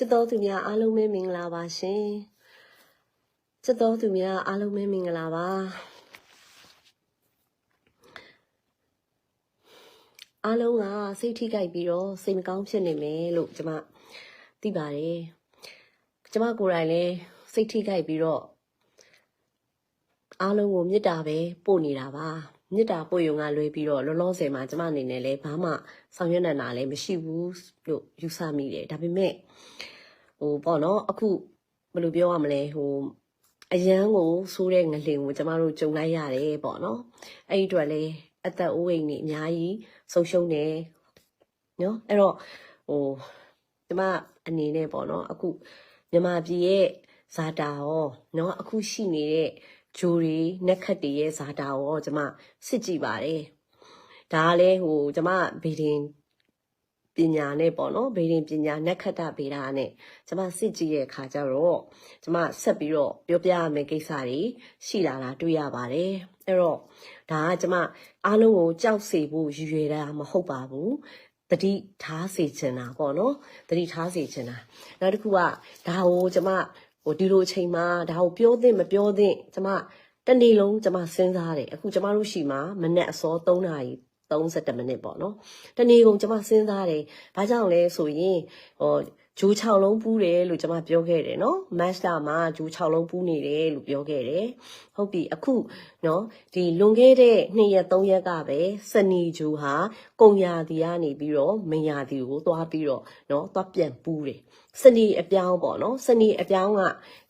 ချစ်တော်သူများအားလုံးပဲမင်္ဂလာပါရှင်ချစ်တော်သူများအားလုံးပဲမင်္ဂလာပါအားလုံးကစိတ်ထိကြိုက်ပြီးတော့စိတ်မကောင်းဖြစ်နေမယ်လို့ကျွန်မသိပါတယ်ကျွန်မကိုယ်တိုင်လည်းစိတ်ထိကြိုက်ပြီးတော့အားလုံးကိုမေတ္တာပဲပို့နေတာပါ မေတ္တာပို့ရုံကလွဲပြီးတော့လောလောဆယ်မှာကျွန်မအနေနဲ့လည်းဘာမှဆောင်ရွက်နိုင်တာလည်းမရှိဘူးလို့ယူဆမိတယ်ဒါပေမဲ့ဟိုပေါ့နော်အခုဘယ်လိုပြောရမလဲဟိုအရန်ကိုဆိုးတဲ့ငလင်ကိုကျမတို့ကြုံလိုက်ရတယ်ပေါ့နော်အဲ့ဒီအတွက်လေအသက်အိုးအိမ်တွေအများကြီးဆုံးရှုံးတယ်နော်အဲ့တော့ဟိုကျမအနေနဲ့ပေါ့နော်အခုမြန်မာပြည်ရဲ့ဇာတာရောနော်အခုရှိနေတဲ့ ဂျိုတွေနက်ခတ်တွေရဲ့ဇာတာရောကျမစစ်ကြည့်ပါတယ်ဒါကလည်းဟိုကျမဗီဒင်ပညာနဲ့ပေါ့နော်ဗေဒင်ပညာနက္ခတ္တဗေဒနဲ့ကျမစစ်ကြည့်ရဲ့အခါကျတော့ကျမဆက်ပြီးတော့ပြောပြရမယ့်ကိစ္စတွေရှိလာတာတွေ့ရပါတယ်အဲ့တော့ဒါကကျမအားလုံးကိုကြောက်စေဖို့ရည်ရွယ်တာမဟုတ်ပါဘူးတတိထားစေချင်တာပေါ့နော်တတိထားစေချင်တာနောက်တစ်ခုကဒါကိုကျမဟို ဒီလိုအချိန်မှာဒါကိုပြောသင့်မပြောသင့်ကျမတနေ့လုံးကျမစဉ်းစားတယ်အခုကျမတို့ရှိမှာမနေ့အစော3နာရီ30မိနစ်ပေါ့နော်တနေ့ကုန်ကျမစဉ်းစားတယ်ဘာကြောင့်လဲဆိုရင်ဟို ဂျိုး6လုံးပူးတယ်လို့ကျမပြောခဲ့တယ်နော်မတ်တာမှာဂျိုး6လုံးပူးနေတယ်လို့ပြောခဲ့တယ်ဟုတ်ပြီအခုနော်ဒီလွန်ခဲ့တဲ့2ရက်3ရက်ကပဲစနီဂျိုးဟာကုံရာတီကနေပြီးတော့မင်ရာတီကိုသွားပြီးတော့နော်သွားပြန်ပူးတယ်စနီအပြောင်းပေါ့နော်စနီအပြောင်းက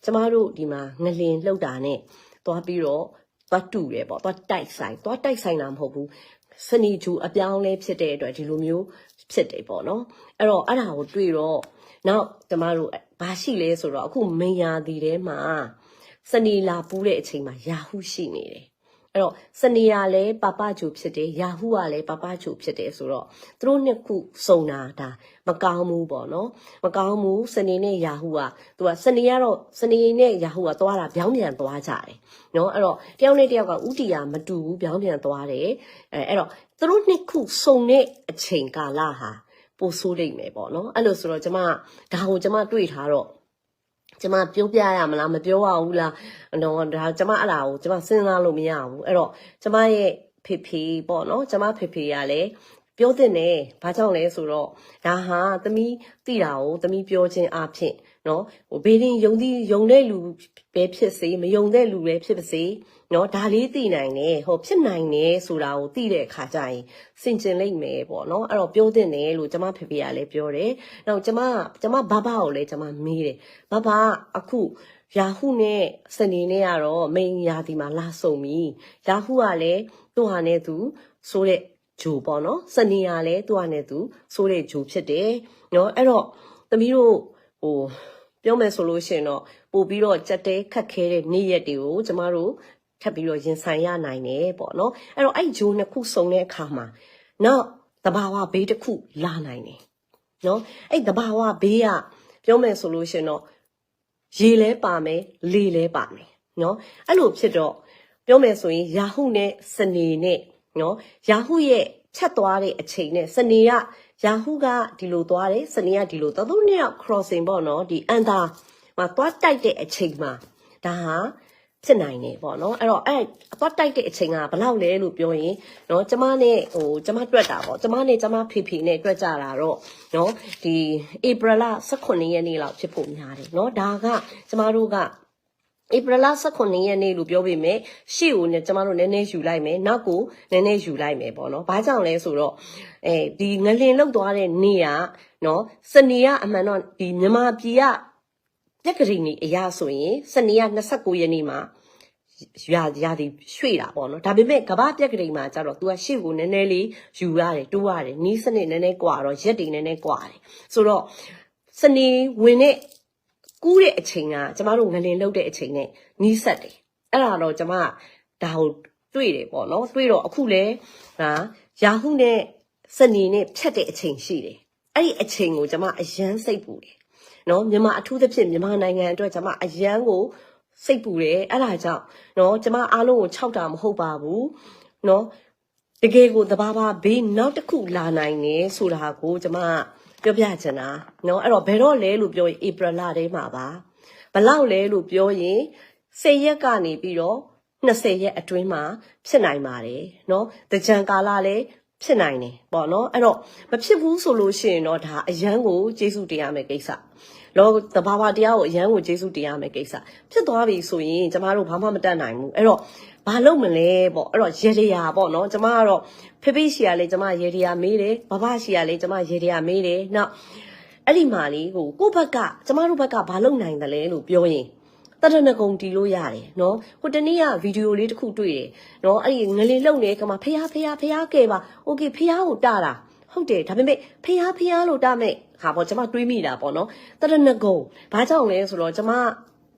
ကျမတို့ဒီမှာငလင်လှုပ်တာနဲ့သွားပြီးတော့သွားတူတယ်ပေါ့သွားတိုက်ဆိုင်သွားတိုက်ဆိုင်တာမဟုတ်ဘူးစနီဂျူအပြောင်းလဲဖြစ်တဲ့အတွက်ဒီလိုမျိုးဖြစ်တယ်ပေါ့နော်အဲ့တော့အဲ့ဒါကိုတွေ့တော့ နောက်ကျမတို့ဘာရှိလဲဆိုတော့အခုမင်ယာဒီထဲမှာစနီလာပူးတဲ့အချိန်မှာယာဟုရှိနေတယ်အဲ့တော့စနီယာလည်းပပဂျူဖြစ်တယ်ယာဟုကလည်းပပဂျူဖြစ်တယ်ဆိုတော့သူတို့နှစ်ခုစုံတာဒါမကောင်းဘူးပေါ့နော်မကောင်းဘူးစနေနဲ့ယာဟုကသူကစနေကတော့စနေနဲ့ယာဟုကသွားတာဗျောင်းပြန်သွားကြတယ်နော်အဲ့တော့တယောက်နဲ့တယောက်ကဥတီယာမတူဘူးဗျောင်းပြန်သွားတယ်အဲအဲ့တော့သူတို့နှစ်ခုစုံတဲ့အချိန်ကာလဟာ ပိုဆိုးလိမ့်မယ်ပေါ့နော်အဲ့လိုဆိုတော့ကျမဒါကိုကျမတွေ့ထားတော့ကျမပြောပြရမလားမပြောရဘူးလားတော့ဒါကျမအဲ့ဒါကိုကျမစဉ်းစားလို့မရဘူးအဲ့တော့ကျမရဲ့ဖေဖေပေါ့နော်ကျမဖေဖေကလည်းပြောတဲ့နဲ့ဘာကြောင့်လဲဆိုတော့ဒါဟာသမီးသိတာကိုသမီးပြောခြင်းအဖြစ်နော်ဟိုဘေးရင်ယုံသီးယုံတဲ့လူပဲဖြစ်စေမယုံတဲ့လူပဲဖြစ်ပါစေ နော်ဒါလေးသိနိုင်တယ်ဟိုဖြစ်နိုင်တယ်ဆိုတာကိုသိတဲ့အခါကျရင်စင်ကျင်လိုက်မယ်ပေါ့နော်အဲ့တော့ပြောတဲ့နဲ့လို့ကျမဖေဖေကလည်းပြောတယ်နောက်ကျမကျမဘဘကိုလည်းကျမမေးတယ်ဘဘအခုယာဟုနဲ့စနေနဲ့ကတော့မိန်ယာဒီမှာလာဆုံပြီယာဟုကလည်းသူ့ဟာနဲ့သူဆိုတဲ့ဂျိုပေါ့နော်စနေကလည်းသူ့ဟာနဲ့သူဆိုတဲ့ဂျိုဖြစ်တယ်နော်အဲ့တော့သမီးတို့ဟိုပြောမယ်ဆိုလို့ရှိရင်တော့ပို့ပြီးတော့ကြက်တဲခတ်ခဲတဲ့နေ့ရက်တွေကိုကျမတို့ ထပ်ပြီးတော့ရင်ဆိုင်ရနိုင်တယ်ပေါ့နော်အဲ့တော့အဲ့ဂျိုနှစ်ခုစုံတဲ့အခါမှာနောက်တဘာဝဘေးတစ်ခုလာနိုင်တယ်နော်အဲ့တဘာဝဘေးကပြောမယ်ဆိုလို့ရှိရင်တော့ရေလဲပါမယ်လေလဲပါမယ်နော်အဲ့လိုဖြစ်တော့ပြောမယ်ဆိုရင်ယာဟုနဲ့စနေနဲ့နော်ယာဟုရဲ့ဖြတ်သွားတဲ့အချိန်နဲ့စနေကယာဟုကဒီလိုသွားတယ်စနေကဒီလိုသွားသူနှစ်ယောက် crossing ပေါ့နော်ဒီအန်တာမှာသွားတိုက်တဲ့အချိန်မှာဒါဟာ ဖြစ်နိုင်တယ်ပေါ့နော်အဲ့တော့အဲ့သွားတိုက်တဲ့အချိန်ကဘယ်လောက်လဲလို့ပြောရင်နော်ကျမနဲ့ဟိုကျမတွက်တာပေါ့ကျမနဲ့ကျမဖေဖေနဲ့တွက်ကြတာတော့နော်ဒီဧပြီလ18ရက်နေ့လောက်ဖြစ်ဖို့များတယ်နော်ဒါကကျမတို့ကဧပြီလ18ရက်နေ့လို့ပြောပေမဲ့ရှေ့ကိုねကျမတို့နည်းနည်းယူလိုက်မယ်နောက်ကိုနည်းနည်းယူလိုက်မယ်ပေါ့နော်။ဘာကြောင့်လဲဆိုတော့အဲဒီငလင်လောက်သွားတဲ့နေ့ကနော်စနေကအမှန်တော့ဒီမြန်မာပြည်က ပြက်ကလေးနေအရာဆိုရင်စနေက29ရက်နေ့မှာရာရာဒီရွှေ့တာပေါ့နော်ဒါပေမဲ့ကမ္ဘာပြက်ကလေးမှာကျတော့ तू ကရှေ့ကိုနည်းနည်းလေးယူရတယ်တိုးရတယ်နီးစနစ်နည်းနည်းကွာတော့ရက်တွေနည်းနည်းကွာတယ်ဆိုတော့စနေဝင်တဲ့ကူးတဲ့အချိန်ကကျမတို့ငလင်လောက်တဲ့အချိန်နဲ့နီးဆက်တယ်အဲ့ဒါတော့ကျမကဒါကိုတွေ့တယ်ပေါ့နော်တွေ့တော့အခုလဲဟာယာဟုနဲ့စနေနဲ့ဖြတ်တဲ့အချိန်ရှိတယ်အဲ့ဒီအချိန်ကိုကျမအယမ်းစိတ်ပူတယ် နော်မြန်မာအထူးသဖြင့်မြန်မာနိုင်ငံအတွက်ကျမအယမ်းကိုစိတ်ပူတယ်အဲ့ဒါကြောင့်နော်ကျမအားလုံးကို၆တာမဟုတ်ပါဘူးနော်တကယ်ကိုတဘာဘာဘေးနောက်တစ်ခုလာနိုင်တယ်ဆိုတာကိုကျမ ပြောပြချင်တာเนาะအဲ့တော့ဘယ်တော့လဲလို့ပြောရင်ဧပြီလထဲမှာပါဘလောက်လဲလို့ပြောရင်10ရက်ကနေပြီးတော့20ရက်အတွင်းမှာဖြစ်နိုင်ပါတယ်เนาะတကြံကာလလည်း ဖြစ်နိုင်တယ်ပေါ့နော်အဲ့တော့မဖြစ်ဘူးဆိုလို့ရှိရင်တော့ဒါအရန်ကိုကျေးဇူးတင်ရမယ်ကိစ္စလောတဘာဝတရားကိုအရန်ကိုကျေးဇူးတင်ရမယ်ကိစ္စဖြစ်သွားပြီဆိုရင်ကျမတို့ဘာမှမတတ်နိုင်ဘူးအဲ့တော့ဘာလုပ်မလဲပေါ့အဲ့တော့ရေတရာပေါ့နော်ကျမကတော့ဖေဖေရှီကလည်းကျမရေတရာမေးတယ်ဘဘရှီကလည်းကျမရေတရာမေးတယ်နောက်အဲ့ဒီမှာလေဟိုကိုယ့်ဘက်ကကျမတို့ဘက်ကဘာလုပ်နိုင်တယ်လဲလို့ပြောရင် တရဏဂုံတီလို့ရတယ်နော်ဟိုတနေ့ကဗီဒီယိုလေးတစ်ခုတွေ့တယ်နော်အဲ့ဒီငလင်လုံနေကမှဖះဖះဖះကဲပါโอเคဖះကိုတတာဟုတ်တယ်ဒါပေမဲ့ဖះဖះလို့တမဲ့ဟာပေါ့ကျမတွေးမိတာပေါ့နော်တရဏဂုံဘာကြောင့်လဲဆိုတော့ကျမ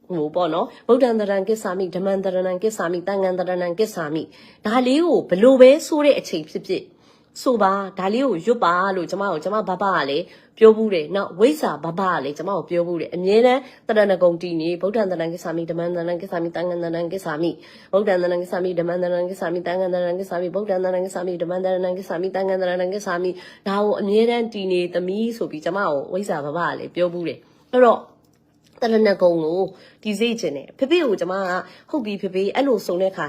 ဟိုပေါ့နော်ဗုဒ္ဓံတရံကိစ္ဆာမိဓမ္မံတရဏံကိစ္ဆာမိတန်ဃံတရဏံကိစ္ဆာမိဒါလေးကိုဘလို့ပဲဆိုတဲ့အချိန်ဖြစ်ဖြစ် ဆိုပါဒါလေးကိုရွတ်ပါလို့ကျမကိုကျမဘဘကလည်းပြောဘူးတယ်နောက်ဝိဇ္ဇာဘဘကလည်းကျမကိုပြောဘူးတယ်အမြဲတမ်းတရဏဂုံတီနေဗုဒ္ဓံတရံကိစ္ဆာမိဓမ္မံတရံကိစ္ဆာမိတန်ဃံတရံကိစ္ဆာမိဗုဒ္ဓံတရံကိစ္ဆာမိဓမ္မံတရံကိစ္ဆာမိတန်ဃံတရံကိစ္ဆာမိဗုဒ္ဓံတရံကိစ္ဆာမိဓမ္မံတရံကိစ္ဆာမိတန်ဃံတရံကိစ္ဆာမိဒါကိုအမြဲတမ်းတီနေသမီးဆိုပြီးကျမကိုဝိဇ္ဇာဘဘကလည်းပြောဘူးတယ်အဲ့တော့ တရဏဂုံကိုဒီစေ့ခြင်းနဲ့ဖေဖေကိုကျမကဟုတ်ပြီဖေဖေအဲ့လိုစုံတဲ့အခါ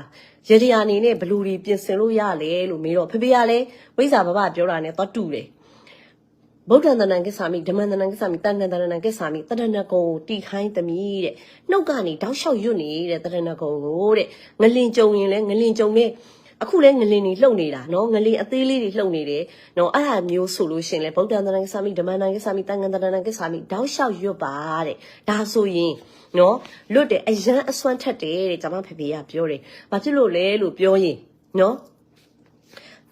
ရေဒီယာအနေနဲ့ဘလူတွေပြင်ဆင်လို့ရလေလို့မေးတော့ဖေဖေကလည်းဝိဇ္ဇာဘဘပြောတာနဲ့တော့တူတယ်ဗုဒ္ဓံတဏံကိစ္ဆာမိဓမ္မံတဏံကိစ္ဆာမိတန်ဃံတဏံကိစ္ဆာမိတရဏဂုံကိုတီခိုင်းသမီးတဲ့နှုတ်ကနေတောက်လျှောက်ရွတ်နေတဲ့တရဏဂုံကိုတဲ့ငလင်ကြုံရင်လဲငလင်ကြုံနဲ့ အခုလဲငလင်တွေလှုပ်နေတာနော်ငလင်အသေးလေးတွေလှုပ်နေတယ်နော်အဲ့ဒါမျိုးဆိုလို့ရှရင်လဲဗုဒ္ဓံတဏံကိစ္ဆာမိဓမ္မံတဏံကိစ္ဆာမိတန်ဃံတဏံကိစ္ဆာမိတောက်လျှောက်ရွတ်ပါတဲ့ဒါဆိုရင်နော်လွတ်တယ်အရန်အစွမ်းထက်တယ်တဲ့ကျွန်မဖေဖေကပြောတယ်ဘာဖြစ်လို့လဲလို့ပြောရင်နော်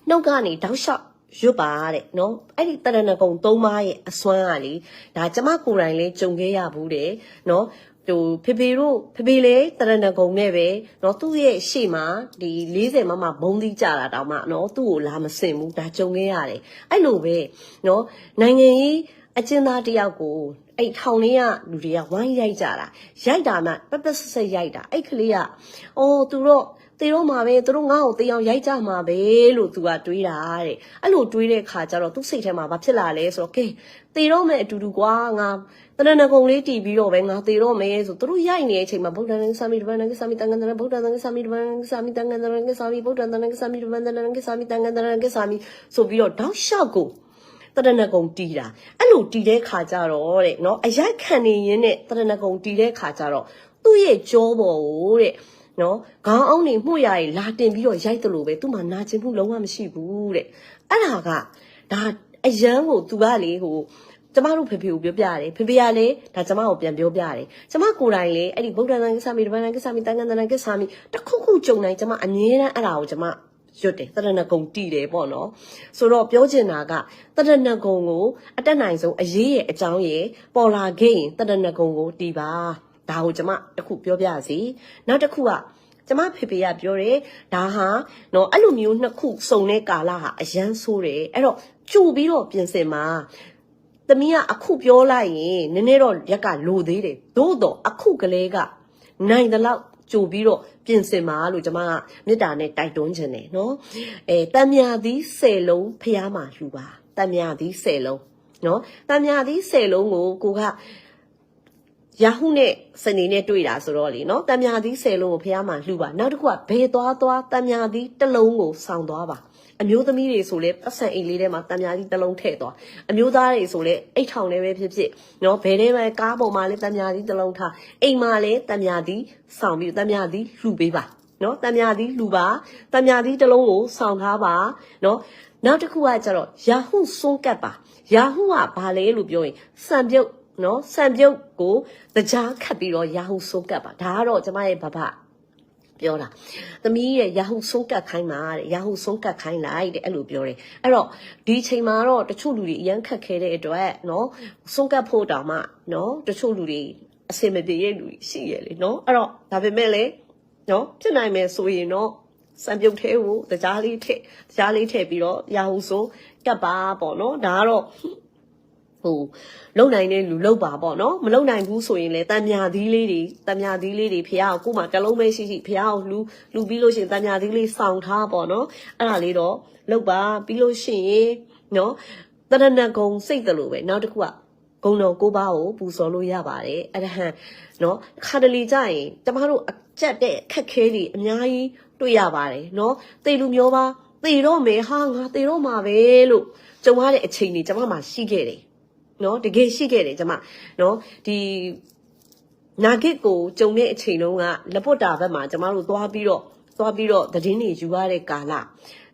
နှုတ်ကနေတောက်လျှောက်ရွတ်ပါတဲ့နော်အဲ့ဒီတရဏဂုံ၃ပါးရဲ့အစွမ်းကလေဒါကျမကိုယ်တိုင်လေးကြုံခဲ့ရဘူးတဲ့နော် ဟိုဖေဖေတို့ဖေဖေလေတရဏဂုံနဲ့ပဲเนาะသူ့ရဲ့ရှေ့မှာဒီ40မမဘုံသီးကြတာတောင်မှเนาะသူ့ကိုလာမစင်ဘူးဒါကြုံခဲ့ရတယ်အဲ့လိုပဲเนาะနိုင်ငံရေးအကျဉ်းသားတယောက်ကိုအဲ့ထောင်လေးကလူတွေကဝိုင်းရိုက်ကြတာရိုက်တာမှပက်ပက်ဆက်ဆက်ရိုက်တာအဲ့ကလေးကအော်သူတော့ တေတော့မှာပဲသူတို့ငါ့ကိုတေအောင်ရိုက်ကြမှာပဲလို့သူကတွေးတာတဲ့အဲ့လိုတွေးတဲ့ခါကျတော့သူ့စိတ်ထဲမှာဘာဖြစ်လာလဲဆိုတော့ကဲတေတော့မယ်အတူတူကွာငါတရဏဂုံလေးတီးပြီးတော့ပဲငါတေတော့မယ်ဆိုသူတို့ရိုက်နေတဲ့အချိန်မှာဗုဒ္ဓံကိသမီဓမ္မံကိသမီတန်ခန္ဓာဗုဒ္ဓံကိသမီဓမ္မံကိသမီတန်ခန္ဓာကိသမီဗုဒ္ဓံတန်ကိသမီဓမ္မံတန်ကိသမီတန်ခန္ဓာကိသမီဆိုပြီးတော့တောက်လျှောက်ကိုတရဏဂုံတီးတာအဲ့လိုတီးတဲ့ခါကျတော့တဲ့နော်အရိုက်ခံနေရင်းနဲ့တရဏဂုံတီးတဲ့ခါကျတော့သူ့ရဲ့ကြောပေါ်ကိုတဲ့ နော်ခေါင်းအောင်နေမှုရည်လာတင်ပြီးတော့ရိုက်တယ်လို့ပဲသူ့မှာနာကျင်မှုလုံးဝမရှိဘူးတဲ့အဲ့ဒါကဒါအရန်ကိုသူကလေဟိုကျမတို့ဖေဖေကိုပြောပြရတယ်ဖေဖေကလည်းဒါကျမကိုပြန်ပြောပြတယ်ကျမကိုယ်တိုင်လေအဲ့ဒီဗုဒ္ဓံကိစ္စမီဓမ္မံကိစ္စမီတန်ခန္ဓာကိစ္စမီတခုခုကြုံနိုင်ကျမအမြဲတမ်းအဲ့ဒါကိုကျမရွတ်တယ်တရဏဂုံတီးတယ်ပေါ့နော်ဆိုတော့ပြောချင်တာကတရဏဂုံကိုအတက်နိုင်ဆုံးအရေးရဲ့အကြောင်းရဲ့ပေါ်လာခဲ့ရင်တရဏဂုံကိုတီးပါ ဒါကိုကျမတခုပြောပြစီနောက်တစ်ခုကကျမဖေဖေကပြောတယ်ဒါဟာနော်အဲ့လိုမျိုးနှစ်ခုစုံတဲ့ကာလဟာအရန်ဆိုးတယ်အဲ့တော့ကြိုပြီးတော့ပြင်ဆင်မှာသမီးကအခုပြောလိုက်ရင်နည်းနည်းတော့ရက်ကလိုသေးတယ်သို့တော့အခုကလေးကနိုင်တဲ့လောက်ကြိုပြီးတော့ပြင်ဆင်ပါလို့ကျမကမေတ္တာနဲ့တိုက်တွန်းခြင်းတယ်နော်အဲတံမြာသည်10လုံးဖျားမှာလှူပါတံမြာသည်10လုံးနော်တံမြာသည်10လုံးကိုကိုက ယာဟုနဲ့စနေနဲ့တွေ့တာဆိုတော့လေနော်တံမြာသီး10လုံးကိုဖះမှာလှူပါနောက်တစ်ခုကဘယ်သွားသွားတံမြာသီးတစ်လုံးကိုစောင်းသွားပါအမျိုးသမီးတွေဆိုလဲပတ်စံအိတ်လေးထဲမှာတံမြာသီးတစ်လုံးထည့်သွားအမျိုးသားတွေဆိုလဲအိတ်ထောင်လေးပဲဖြစ်ဖြစ်နော်ဘယ်ထဲမှာကားပေါ်မှာလဲတံမြာသီးတစ်လုံးထားအိမ်မှာလဲတံမြာသီးစောင်းပြီးတံမြာသီးလှူပေးပါနော်တံမြာသီးလှူပါတံမြာသီးတစ်လုံးကိုစောင်းထားပါနော်နောက်တစ်ခုကကျတော့ယာဟုစွန်းကတ်ပါယာဟုကဘာလဲလို့ပြောရင်စံပြုတ် နော်စံပြုတ်ကိုတကြားခတ်ပြီးတော့ရာဟုဆုံးကတ်ပါဒါကတော့ကျမရဲ့ဘဘပြောတာသမီးရဲ့ရာဟုဆုံးကတ်ခိုင်းပါတဲ့ရာဟုဆုံးကတ်ခိုင်းလိုက်တဲ့အဲ့လိုပြောတယ်အဲ့တော့ဒီချိန်မှာတော့တချို့လူတွေအရန်ခတ်ခဲတဲ့အတွက်နော်ဆုံးကတ်ဖို့တောင်မှနော်တချို့လူတွေအစင်မပြေရဲ့လူတွေရှိရလေနော်အဲ့တော့ဒါပေမဲ့လေနော်ဖြစ်နိုင်မယ်ဆိုရင်တော့စံပြုတ်သေးကိုတကြားလေးထည့်တကြားလေးထည့်ပြီးတော့ရာဟုဆုံးကတ်ပါပေါ့နော်ဒါကတော့ ဟိုလုံနိုင်တဲ့လူလုံပါပေါ့နော်မလုံနိုင်ဘူးဆိုရင်လည်းတန်မြာသီးလေးတွေတန်မြာသီးလေးတွေဖះကိုကိုမှတလုံးပဲရှိရှိဖះကိုလူလူပြီးလို့ရှိရင်တန်မြာသီးလေးစောင့်ထားပေါ့နော်အဲ့ဒါလေးတော့လုံပါပြီးလို့ရှိရင်နော်တရဏဂုံစိတ်တလို့ပဲနောက်တစ်ခုကဂုံတော်ကိုးပါးကိုပူဇော်လို့ရပါတယ်အရဟံနော်ခါတလီကြရင်ကျမတို့အကြက်တဲ့ခက်ခဲတွေအများကြီးတွေ့ရပါတယ်နော်တေလူမျိုးပါတေတော့မယ်ဟာငါတေတော့မှာပဲလို့ကြုံရတဲ့အချိန်တွေကျမမှာရှိခဲ့တယ် နော်တကယ်ရှိခဲ့တယ်ကျမနော်ဒီနာဂစ်ကိုကြုံတဲ့အချိန်လုံးကလက်ပွတ်တာဘက်မှာကျမတို့သွားပြီးတော့သွားပြီးတော့သတင်းတွေယူရတဲ့ကာလ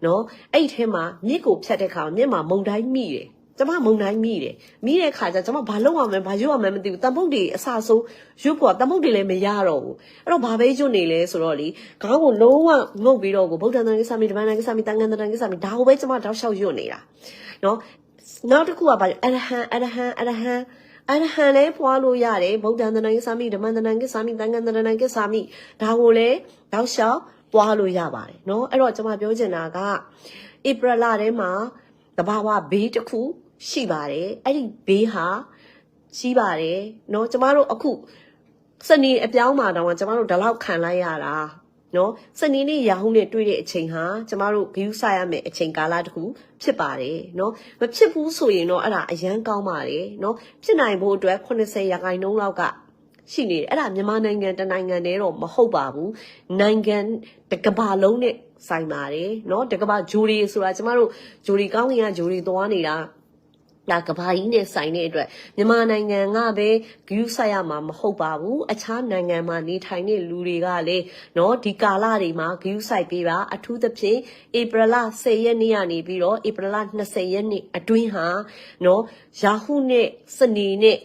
နော်အဲ့ထဲမှာမြစ်ကိုဖြတ်တဲ့ခါမြစ်မှာမုန်တိုင်းမိတယ်ကျမမုံတိုင်းမိတယ်မိတဲ့ခါကျကျမဘာလုပ်ရမလဲဘာရွတ်ရမလဲမသိဘူးတံပုတ်တွေအဆအဆုံးရွတ်ဖို့တံပုတ်တွေလည်းမရတော့ဘူးအဲ့တော့ဘာပဲရွတ်နေလဲဆိုတော့လေခေါင်းကိုလုံးဝငုတ်ပြီးတော့ကိုဗုဒ္ဓံတန်ကိစ္စမိတပန်တန်ကိစ္စမိတန်ခန်တန်ကိစ္စမိဒါကိုပဲကျမတောက်လျှောက်ရွတ်နေတာနော် နောက်တစ်ခုကဘာလဲအရဟံအရဟံအရဟံအရဟံလည်းဖွာလို့ရတယ်ဗုဒ္ဓံတန်ကိစ္စမိဓမ္မတန်ကိစ္စမိတန်ခမ်းတန်ကိစ္စမိဒါကိုလည်းတောက်လျှောက်ပွားလို့ရပါတယ်เนาะအဲ့တော့ကျွန်မပြောချင်တာကဧပြီလထဲမှာတဘာဝဘေးတစ်ခုရှိပါတယ်အဲ့ဒီဘေးဟာရှိပါတယ်เนาะကျမတို့အခုစနေအပြောင်းမှာတောင်မှကျမတို့ဒီလောက်ခံလိုက်ရတာ เนาะစနေနေ့ရာဟုနဲ့တွေ့တဲ့အချိန်ဟာကျမတို့ဂယူးဆိုင်ရမယ်အချိန်ကာလတစ်ခုဖြစ်ပါတယ်เนาะမဖြစ်ဘူးဆိုရင်တော့အဲ့ဒါအရန်ကောင်းပါတယ်เนาะဖြစ်နိုင်ဖို့အတွက်80ရာခိုင်နှုန်းလောက်ကရှိနေတယ်အဲ့ဒါမြန်မာနိုင်ငံတနိုင်ငံတည်းတော့မဟုတ်ပါဘူးနိုင်ငံတစ်ကမ္ဘာလုံးနဲ့ဆိုင်ပါတယ်เนาะတစ်ကမ္ဘာဂျိုရီဆိုတာကျမတို့ဂျိုရီကောင်းကင်ကဂျိုရီသွားနေတာ ဒါကဘာကြီးနဲ့ဆိုင်တဲ့အတွက်မြန်မာနိုင်ငံကပဲဂယူးဆိုင်ရမှာမဟုတ်ပါဘူးအခြားနိုင်ငံမှာနေထိုင်တဲ့လူတွေကလည်းเนาะဒီကာလတွေမှာဂယူးဆိုင်ပေးပါအထူးသဖြင့်ဧပြီလ10ရက်နေ့ကနေပြီးတော့ဧပြီလ20ရက်နေ့အတွင်းဟာเนาะယာဟုနဲ့စနေနဲ့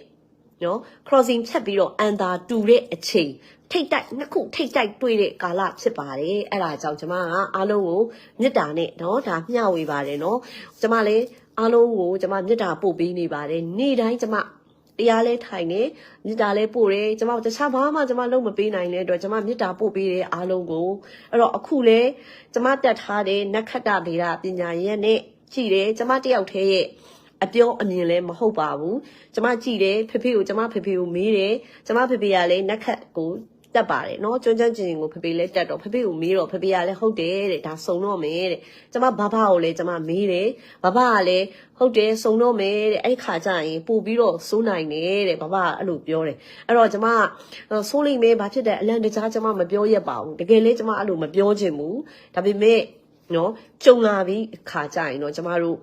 နော် crossing ဖြတ်ပြီးတော့အန်တာတူတဲ့အချိန်ထိတ်တိုက်နှစ်ခုထိတ်တိုက်တွေ့တဲ့ကာလဖြစ်ပါတယ်အဲ့ဒါကြောင့်ကျွန်မကအားလုံးကိုမေတ္တာနဲ့နော်ဒါမျှဝေပါတယ်နော်ကျွန်မလည်း အားလုံးကိုကျွန်မမေတ္တာပို့ပေးနေပါတယ်နေ့တိုင်းကျွန်မတရားလဲထိုင်နေမေတ္တာလဲပို့တယ်ကျွန်မတခြားဘာမှကျွန်မလုံးမပေးနိုင်တဲ့အတွက်ကျွန်မမေတ္တာပို့ပေးတဲ့အားလုံးကိုအဲ့တော့အခုလဲကျွန်မတက်ထားတဲ့နက္ခတ္တဗေဒပညာရဲ့နဲ့ကြည့်တယ်ကျွန်မတယောက်တည်းရဲ့အပြောအမြင်လည်းမဟုတ်ပါဘူးကျမကြည့်တယ်ဖေဖေကိုကျမဖေဖေကိုမေးတယ်ကျမဖေဖေကလည်းနက်ခတ်ကို တက်ပါတယ်နော်ကျွမ်းကျွမ်းကျင်ကျင်ကိုဖဖေလည်းတက်တော့ဖဖေကိုမေးတော့ဖဖေကလည်းဟုတ်တယ်တဲ့ဒါစုံတော့မယ်တဲ့ကျမဘဘကိုလည်းကျမမေးတယ်ဘဘကလည်းဟုတ်တယ်စုံတော့မယ်တဲ့အဲ့ခါကျရင်ပို့ပြီးတော့စိုးနိုင်တယ်တဲ့ဘဘကအဲ့လိုပြောတယ်အဲ့တော့ကျမစိုးလိမ့်မယ်ဘာဖြစ်တယ်အလန့်တကြားကျမမပြောရက်ပါဘူးတကယ်လည်းကျမအဲ့လိုမပြောချင်ဘူးဒါပေမဲ့နော်ကြုံလာပြီးခါကြရင်တော့ကျမတို့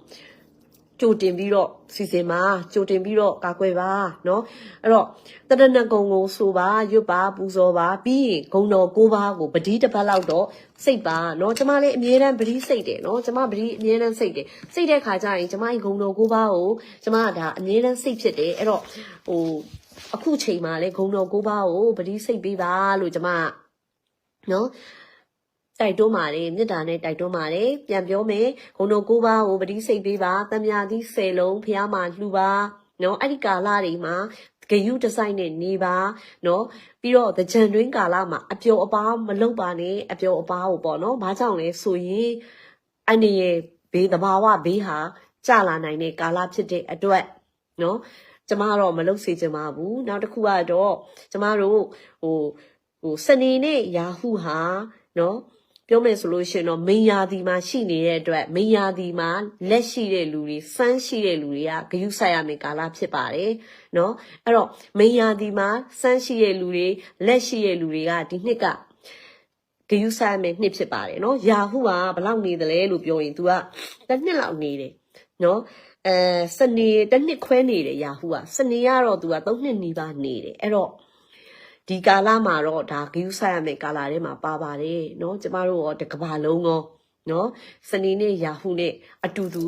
ကြိုတင်ပြီးတော့စီစဉ်ပါကြိုတင်ပြီးတော့ကာကွယ်ပါเนาะအဲ့တော့တရဏဂုံကိုဆိုပါရွတ်ပါပူဇော်ပါပြီးရင်ဂုံတော်ကိုးပါးကိုပတိတစ်ပတ်လောက်တော့စိတ်ပါเนาะကျမလည်းအမြဲတမ်းပတိစိတ်တယ်เนาะကျမပတိအမြဲတမ်းစိတ်တယ်စိတ်တဲ့ခါကျရင်ကျမဂုံတော်ကိုးပါးကိုကျမကဒါအမြဲတမ်းစိတ်ဖြစ်တယ်အဲ့တော့ဟိုအခုချိန်မှာလေဂုံတော်ကိုးပါးကိုပတိစိတ်ပေးပါလို့ကျမเนาะ တိုက်တွန်းပါတယ်မေတ္တာနဲ့တိုက်တွန်းပါတယ်ပြန်ပြောမယ်ဂုံတော်ကိုးပါးကိုပတိစိတ်ပေးပါတမြာသီး၁၀လုံးဖះမှာလှူပါနော်အဲ့ဒီကာလတွေမှာဂယုဒီဇိုင်းနဲ့နေပါနော်ပြီးတော့သကြံတွင်းကာလမှာအပျော်အပါမလုပ်ပါနဲ့အပျော်အပါကိုပေါ့နော်ဘာကြောင့်လဲဆိုရင်အနေရဲ့ဘေးသဘာဝဘေးဟာကြာလာနိုင်တဲ့ကာလဖြစ်တဲ့အတွက်နော်ကျမကတော့မလုပ်စေချင်ပါဘူးနောက်တစ်ခုကတော့ကျမတို့ဟိုဟိုစနေနေ့ယာဟုဟာနော် ပြောမယ်ဆိုလို့ရှိရင်တော့မိန်ယာဒီမှာရှိနေတဲ့အတွက်မိန်ယာဒီမှာလက်ရှိတဲ့လူတွေစမ်းရှိတဲ့လူတွေကဂယုဆိုင်ရမယ့်ကာလဖြစ်ပါတယ်เนาะအဲ့တော့မိန်ယာဒီမှာစမ်းရှိတဲ့လူတွေလက်ရှိတဲ့လူတွေကဒီနှစ်ကဂယုဆိုင်ရမယ့်နှစ်ဖြစ်ပါတယ်เนาะယာဟုကဘယ်လောက်နေသလဲလို့ပြောရင် तू ကတစ်နှစ်လောက်နေတယ်เนาะအဲစနေတစ်နှစ်ခွဲနေတယ်ယာဟုကစနေကတော့ तू က3နှစ်နီးပါးနေတယ်အဲ့တော့ ဒီကာလမှာတော့ဒါဂယူးဆိုင်ရမယ့်ကာလထဲမှာပါပါတယ်เนาะကျမတို့ရောတကဘာလုံးရောเนาะစနေနေ့ရာဟုနဲ့အတူတူ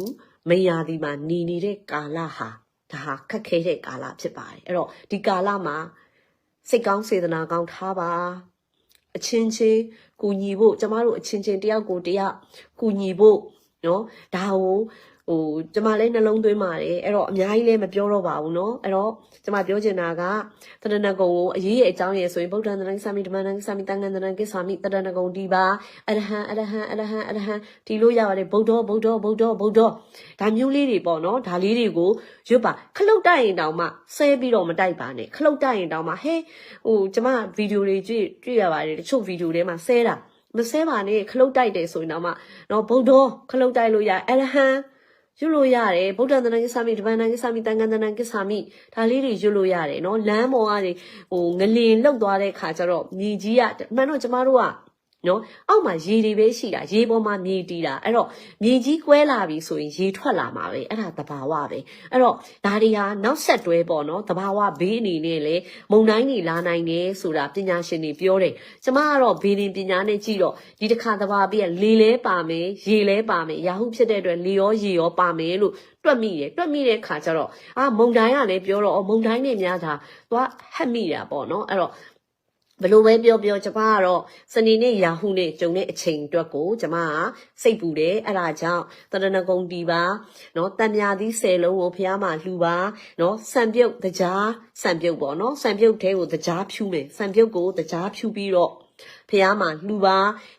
မယာဒီမှာနေနေတဲ့ကာလဟာဒါဟာခက်ခဲတဲ့ကာလဖြစ်ပါတယ်အဲ့တော့ဒီကာလမှာစိတ်ကောင်းစေတနာကောင်းထားပါအချင်းချင်းကူညီဖို့ကျမတို့အချင်းချင်းတယောက်ကိုတယောက်ကူညီဖို့เนาะဒါကို ဟိုကျမလည်းနှလုံးသွင်းပါတယ်အဲ့တော့အများကြီးလည်းမပြောတော့ပါဘူးเนาะအဲ့တော့ကျမပြောချင်တာကတရဏဂုံကိုအရေးရဲ့အကြောင်းရဲ့ဆိုရင်ဗုဒ္ဓံတရဏစာမိဓမ္မံစာမိတန်ငံတရဏကိသာမိတရဏဂုံဒီပါအရဟံအရဟံအရဟံအရဟံဒီလိုရပါတယ်ဗုဒ္ဓဗုဒ္ဓဗုဒ္ဓဗုဒ္ဓဒါမျိုးလေးတွေပေါ့เนาะဒါလေးတွေကိုရွတ်ပါခလုတ်တိုက်ရင်တောင်မှဆဲပြီးတော့မတိုက်ပါနဲ့ခလုတ်တိုက်ရင်တောင်မှဟဲဟိုကျမဗီဒီယိုတွေကြည့်တွေ့ရပါတယ်တချို့ဗီဒီယိုထဲမှာဆဲတာမဆဲပါနဲ့ခလုတ်တိုက်တယ်ဆိုရင်တော့မှเนาะဗုဒ္ဓခလုတ်တိုက်လို့ရအရဟံ ရွတ်လို့ရတယ်ဗုဒ္ဓတဏ္ဍကိစ္ဆာမိဓမ္မတဏ္ဍကိစ္ဆာမိတန်ခါတဏ္ဍကိစ္ဆာမိဒါလေးတွေရွတ်လို့ရတယ်နော်လမ်းပေါ်ကနေဟိုငလင်လောက်သွားတဲ့ခါကျတော့မြေကြီးကအမှန်တော့ကျမတို့က နော်အောက်မှာရေတွေပဲရှိတာရေပေါ်မှာမြေတီးတာအဲ့တော့မြေကြီးကွဲလာပြီဆိုရင်ရေထွက်လာမှာပဲအဲ့ဒါသဘာဝပဲအဲ့တော့ဒါတွေဟာနောက်ဆက်တွဲပေါ့နော်သဘာဝဘေးအနေနဲ့လေမုံတိုင်းတွေလာနိုင်တယ်ဆိုတာပညာရှင်တွေပြောတယ်ကျမကတော့ဘေးရင်ပညာနဲ့ကြည့်တော့ဒီတစ်ခါသဘာဝပြီးလေလဲပါမယ်ရေလဲပါမယ်ရာဟုဖြစ်တဲ့အတွက်လေရောရေရောပါမယ်လို့တွက်မိတယ်တွက်မိတဲ့ခါကျတော့အာမုံတိုင်းကလည်းပြောတော့အော်မုံတိုင်းနဲ့များတာသွားဟက်မိတာပေါ့နော်အဲ့တော့ ဘလို့ပဲပြောပြောကျမကတော့စနေနေ့ရာဟုနဲ့ဂျုံတဲ့အချိန်အတွက်ကိုကျမကစိတ်ပူတယ်အဲ့ဒါကြောင့်တရဏဂုံတီပါနော်တံမြာသီး၁၀လုံးကိုဖះမှာလှူပါနော်စံပြုတ်တကြားစံပြုတ်ပေါ့နော်စံပြုတ်ထဲကိုတကြားဖြူမယ်စံပြုတ်ကိုတကြားဖြူပြီးတော့ဖះမှာလှူပါ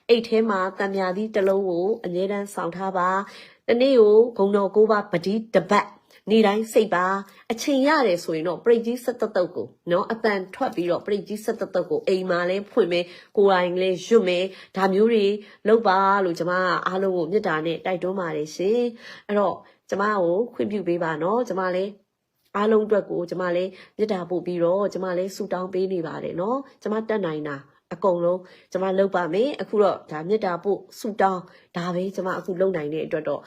အိတ်ထဲမှာတံမြာသီးတစ်လုံးကိုအငြင်းတန်းဆောင်ထားပါတနေ့ကိုဂုံတော်ကိုပါပတိတပတ် နေတိုင်းစိတ်ပါအချိန်ရတယ်ဆိုရင်တော့ပရိတ်ကြီးဆက်တတုတ်ကိုနော်အတန်ထွက်ပြီးတော့ပရိတ်ကြီးဆက်တတုတ်ကိုအိမ်မှာလဲဖွင့်မယ်ကိုယ်တိုင်လဲရွတ်မယ်ဒါမျိုးတွေလုပ်ပါလို့ကျမကအားလုံးကိုမေတ္တာနဲ့တိုက်တွန်းပါတယ်ရှင်အဲ့တော့ကျမကိုခွင့်ပြုပေးပါနော်ကျမလည်းအားလုံးအတွက်ကိုကျမလည်းမေတ္တာပို့ပြီးတော့ကျမလည်းဆုတောင်းပေးနေပါတယ်နော်ကျမတတ်နိုင်တာအကုန်လုံးကျမလုပ်ပါမယ်အခုတော့ဒါမေတ္တာပို့ဆုတောင်းဒါပဲကျမအခုလုပ်နိုင်တဲ့အတွက်တော့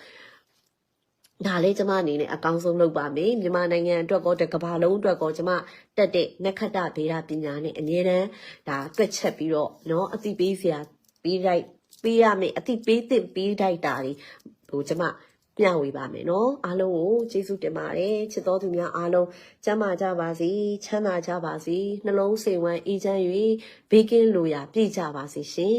ဒါလေးကျမအနေနဲ့အကောင်းဆုံးလုပ်ပါမယ်မြန်မာနိုင်ငံအတွက်ကောတကဘာလုံးအတွက်ကောကျမတက်တဲ့နက္ခတ္တဗေဒပညာနဲ့အငြင်းတန်းဒါတွက်ချက်ပြီးတော့เนาะအတိပေးစရာပေးလိုက်ပေးရမယ်အတိပေးသင့်ပေးလိုက်တာတွေဟိုကျမမျှဝေပါမယ်เนาะအားလုံးကိုကျေးဇူးတင်ပါတယ်ချစ်တော်သူများအားလုံးကျမ်းမာကြပါစေချမ်းသာကြပါစေနှလုံးစိမ်ဝမ်းအေးချမ်း၍ဘေးကင်းလိုရာပြည့်ကြပါစေရှင်